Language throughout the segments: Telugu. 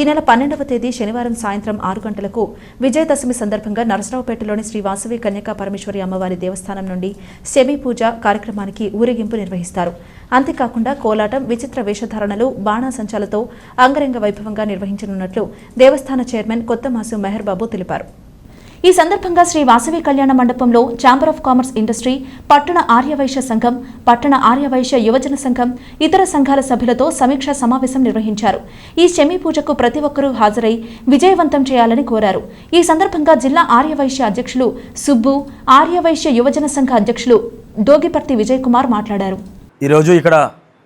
ఈ నెల పన్నెండవ తేదీ శనివారం సాయంత్రం ఆరు గంటలకు విజయదశమి సందర్భంగా నరసరావుపేటలోని శ్రీ వాసవి కన్యకా పరమేశ్వరి అమ్మవారి దేవస్థానం నుండి శమీ పూజ కార్యక్రమానికి ఊరేగింపు నిర్వహిస్తారు. అంతేకాకుండా కోలాటం విచిత్ర వేషధారణలు బాణాసంచాలతో అంగరంగ వైభవంగా నిర్వహించనున్నట్లు దేవస్థాన చైర్మన్ కొత్తమాసు మెహర్ బాబు తెలిపారు. ఈ సందర్భంగా శ్రీ వాసవి కళ్యాణ మండపంలో ఛాంబర్ ఆఫ్ కామర్స్ ఇండస్ట్రీ పట్టణ ఆర్యవైశ్య సంఘం పట్టణ ఆర్యవైశ్య యువజన సంఘం ఇతర సంఘాల సభ్యులతో సమీక్షా సమావేశం నిర్వహించారు. ఈ శమీ పూజకు ప్రతి ఒక్కరూ హాజరై విజయవంతం చేయాలని కోరారు. ఈ సందర్భంగా జిల్లా ఆర్యవైశ్య అధ్యక్షులు సుబ్బు ఆర్యవైశ్య యువజన సంఘ అధ్యక్షులు డోగిపర్తి విజయ్ కుమార్ మాట్లాడారు. ఈరోజు ఇక్కడ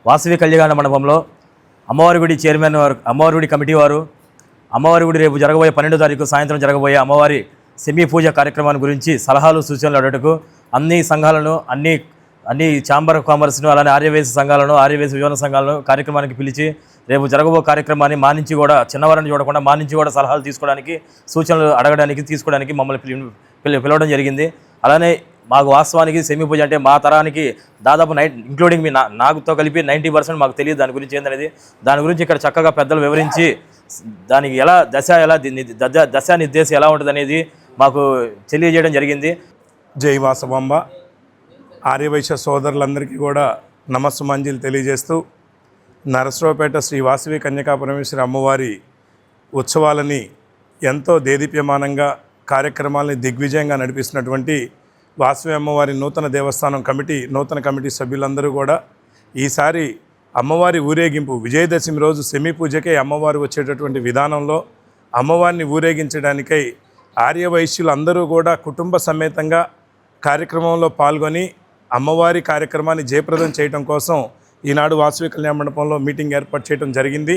వాసవి కళ్యాణ మండపంలో అమ్మవారి గుడి చైర్మన్ వారు అమ్మవారి గుడి కమిటీ వారు అమ్మవారి గుడి రేపు జరగబోయే పన్నెండో తారీఖు సాయంత్రం జరగబోయే అమ్మవారి సెమీ పూజ కార్యక్రమాన్ని గురించి సలహాలు సూచనలు అడగటకు అన్ని సంఘాలను అన్ని అన్ని ఛాంబర్ ఆఫ్ కామర్స్ను అలానే ఆర్యవేశ సంఘాలను ఆర్యవేశ యువన సంఘాలను కార్యక్రమానికి పిలిచి రేపు జరగబో కార్యక్రమాన్ని మానించి కూడా చిన్నవారిని చూడకుండా మానించి కూడా సలహాలు తీసుకోవడానికి సూచనలు అడగడానికి తీసుకోవడానికి మమ్మల్ని పిలి పిలవడం జరిగింది. అలానే మాకు వాస్తవానికి సెమీ పూజ అంటే మా తరానికి దాదాపు నైట్ ఇంక్లూడింగ్ మీ నాకుతో కలిపి నైంటీ పర్సెంట్ మాకు తెలియదు దాని గురించి ఏందనేది. దాని గురించి ఇక్కడ చక్కగా పెద్దలు వివరించి దానికి ఎలా దశ ఎలా దశ దశ నిర్దేశం ఎలా ఉంటుంది అనేది మాకు తెలియజేయడం జరిగింది. జై వాసవాంబ. ఆర్యవైశ్య సోదరులందరికీ కూడా నమస్సుమంజీలు తెలియజేస్తూ నరసరావుపేట శ్రీ వాసవి కన్యకా పరమేశ్వరి అమ్మవారి ఉత్సవాలని ఎంతో దేదీప్యమానంగా కార్యక్రమాలని దిగ్విజయంగా నడిపిస్తున్నటువంటి వాసవి అమ్మవారి నూతన దేవస్థానం కమిటీ నూతన కమిటీ సభ్యులందరూ కూడా ఈసారి అమ్మవారి ఊరేగింపు విజయదశమి రోజు సెమీ పూజకే అమ్మవారు వచ్చేటటువంటి విధానంలో అమ్మవారిని ఊరేగించడానికై ఆర్యవైశ్యులు అందరూ కూడా కుటుంబ సమేతంగా కార్యక్రమంలో పాల్గొని అమ్మవారి కార్యక్రమాన్ని జయప్రదం చేయడం కోసం ఈనాడు వాసవి కళ్యాణ మండపంలో మీటింగ్ ఏర్పాటు చేయడం జరిగింది.